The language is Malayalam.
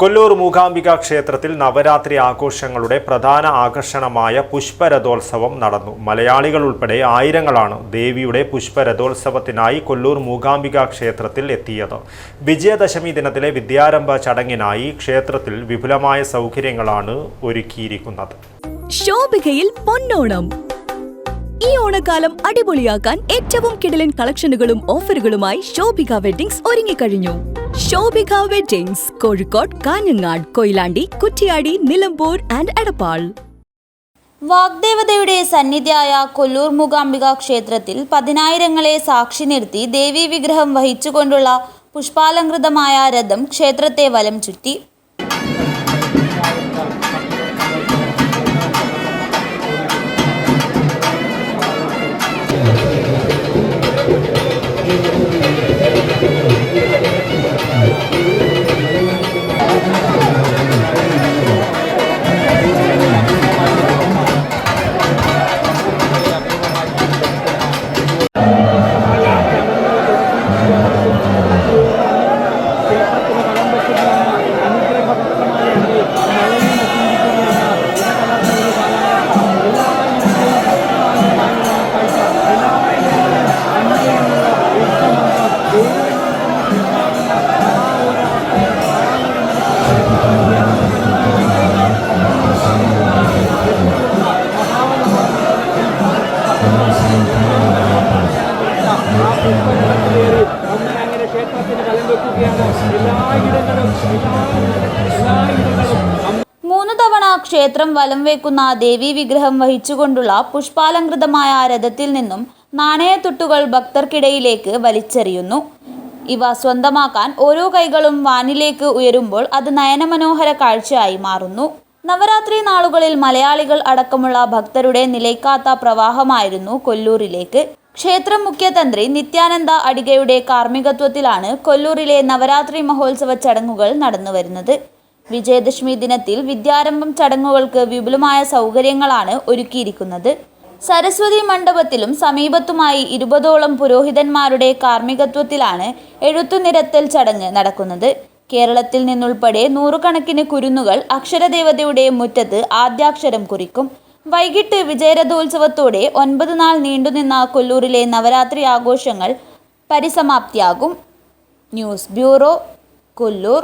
കൊല്ലൂർ മൂകാംബിക ക്ഷേത്രത്തിൽ നവരാത്രി ആഘോഷങ്ങളുടെ പ്രധാന ആകർഷണമായ പുഷ്പരഥോത്സവം നടന്നു. മലയാളികൾ ഉൾപ്പെടെ ആയിരങ്ങളാണ് ദേവിയുടെ പുഷ്പരഥോത്സവത്തിനായി കൊല്ലൂർ മൂകാംബിക ക്ഷേത്രത്തിൽ എത്തിയത്. വിജയദശമി ദിനത്തിലെ വിദ്യാരംഭ ചടങ്ങിനായി ക്ഷേത്രത്തിൽ വിപുലമായ സൗകര്യങ്ങളാണ് ഒരുക്കിയിരിക്കുന്നത്. ശോഭികയിൽ പൊന്നോണം. ഈ ഓണക്കാലം അടിപൊളിയാക്കാൻ ഏറ്റവും കിടലൻ കളക്ഷനുകളും ഓഫറുകളുമായി ശോഭിക വെഡിങ്സ് ഒരുങ്ങിക്കഴിഞ്ഞു. Shobhika weddings Kozhikode Kanhangad Koyilandy Kuttiady Nilambur and Edappal. വാഗ്ദേവതയുടെ സന്നിധിയായ കൊല്ലൂർ മൂകാംബിക ക്ഷേത്രത്തിൽ പതിനായിരങ്ങളെ സാക്ഷി നിർത്തി ദേവീ വിഗ്രഹം വഹിച്ചുകൊണ്ടുള്ള പുഷ്പാലങ്കൃതമായ രഥം ക്ഷേത്രത്തെ വലം ചുറ്റി. മൂന്ന് തവണ ക്ഷേത്രം വലം വെക്കുന്ന ദേവീ വിഗ്രഹം വഹിച്ചുകൊണ്ടുള്ള പുഷ്പാലങ്കൃതമായ രഥത്തിൽ നിന്നും നാണയത്തുട്ടുകൾ ഭക്തർക്കിടയിലേക്ക് വലിച്ചെറിയുന്നു. ഇവ സ്വന്തമാക്കാൻ ഓരോ കൈകളും വാനിലേക്ക് ഉയരുമ്പോൾ അത് നയനമനോഹര കാഴ്ചയായി മാറുന്നു. നവരാത്രി നാളുകളിൽ മലയാളികൾ അടക്കമുള്ള ഭക്തരുടെ നിലയ്ക്കാത്ത പ്രവാഹമായിരുന്നു കൊല്ലൂരിലേക്ക്. ക്ഷേത്രം മുഖ്യതന്ത്രി നിത്യാനന്ദ അടികയുടെ കാർമ്മികത്വത്തിലാണ് കൊല്ലൂരിലെ നവരാത്രി മഹോത്സവ ചടങ്ങുകൾ നടന്നുവരുന്നത് വിജയദശമി ദിനത്തിൽ വിദ്യാരംഭം ചടങ്ങുകൾക്ക് വിപുലമായ സൗകര്യങ്ങളാണ് ഒരുക്കിയിരിക്കുന്നത്. സരസ്വതി മണ്ഡപത്തിലും സമീപത്തുമായി ഇരുപതോളം പുരോഹിതന്മാരുടെ കാർമ്മികത്വത്തിലാണ് എഴുത്തുനിരത്തൽ ചടങ്ങ് നടക്കുന്നത്. കേരളത്തിൽ നിന്നുൾപ്പെടെ നൂറുകണക്കിന് കുരുന്നുകൾ അക്ഷരദേവതയുടെ മുറ്റത്ത് ആദ്യാക്ഷരം കുറിക്കും. വൈകിട്ട് വിജയരഥോത്സവത്തോടെ ഒൻപത് നാൾ നീണ്ടുനിന്ന കൊല്ലൂരിലെ നവരാത്രി ആഘോഷങ്ങൾ പരിസമാപ്തിയാകും. News bureau Kollur.